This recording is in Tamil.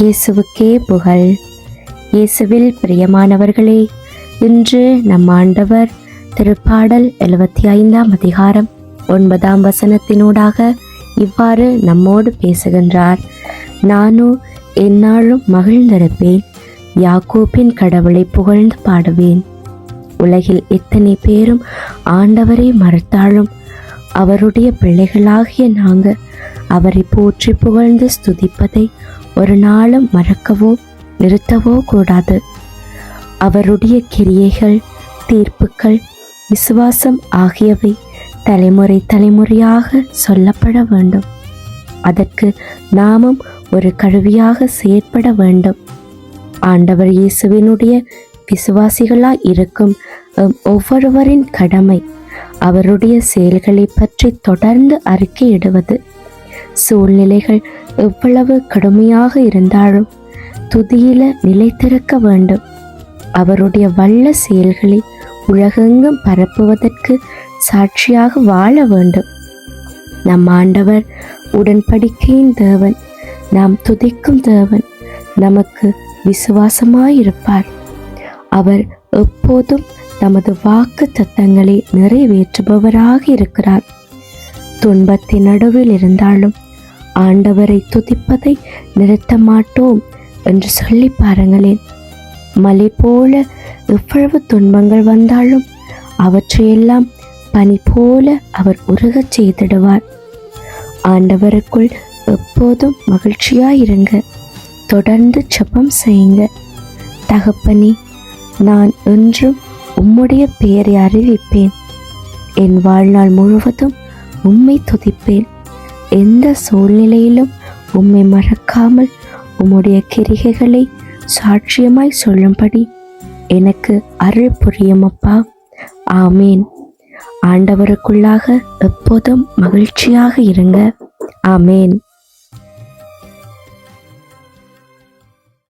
இயேசுவுக்கே புகழ். இயேசுவில் பிரியமானவர்களே இன்று நம் ஆண்டவர் திருப்பாடல் எழுபத்தி ஐந்தாம் அதிகாரம் ஒன்பதாம் வசனத்தினூடாக இவ்வாறு நம்மோடு பேசுகின்றார். நானோ எந்நாளும் மகிழ்ந்திருப்பேன் யாக்கோப்பின் கடவுளை புகழ்ந்து பாடுவேன். உலகில் எத்தனை பேரும் ஆண்டவரை மறுத்தாலும் அவருடைய பிள்ளைகளாகிய நாங்க அவரை போற்றி புகழ்ந்து ஸ்துதிப்பதை ஒரு நாளும் மறக்கவோ நிறுத்தவோ கூடாது அவருடைய கிரியைகள் தீர்ப்புகள் விசுவாசம் ஆகியவை தலைமுறை தலைமுறையாக சொல்லப்பட வேண்டும் அதற்கு நாமும் ஒரு கருவியாக செயற்பட வேண்டும் ஆண்டவர் இயேசுவினுடைய விசுவாசிகளாய் இருக்கும் ஒவ்வொருவரின் கடமை அவருடைய செயல்களை பற்றி தொடர்ந்து அறிக்கையிடுவது சூழ்நிலைகள் எவ்வளவு கடுமையாக இருந்தாலும் துதியில நிலைத்திருக்க வேண்டும். அவருடைய வல்ல செயல்களை உலகெங்கும் பரப்புவதற்கு சாட்சியாக வாழ வேண்டும். நம் ஆண்டவர் உடன்படிக்கையின் தேவன் நாம் துதிக்கும் தேவன் நமக்கு விசுவாசமாயிருப்பார். அவர் எப்போதும் தமது வாக்கு தத்தங்களை நிறைவேற்றுபவராக இருக்கிறார். துன்பத்தின் நடுவில் இருந்தாலும் ஆண்டவரை துதிப்பதை நிறுத்த மாட்டோம் என்று சொல்லி பாருங்களேன். மலை போல எவ்வளவு துன்பங்கள் வந்தாலும் அவற்றையெல்லாம் பனி போல அவர் உருகச் செய்திடுவார். ஆண்டவருக்குள் எப்போதும் மகிழ்ச்சியாயிருங்க. தொடர்ந்து ஜெபம் செய்யுங்க. தகப்பனே நான் என்றும் உம்முடைய பெயரை அறிவிப்பேன். என் வாழ்நாள் முழுவதும் உம்மை துதிப்பேன். எந்த சூழ்நிலையிலும் உம்மை மறக்காமல் உம்முடைய கிரிகைகளை சாட்சியமாய் சொல்லும்படி எனக்கு அருள் புரியுமப்பா ஆமேன். ஆண்டவருக்குள்ளாக எப்போதும் மகிழ்ச்சியாக இருங்க. ஆமேன்.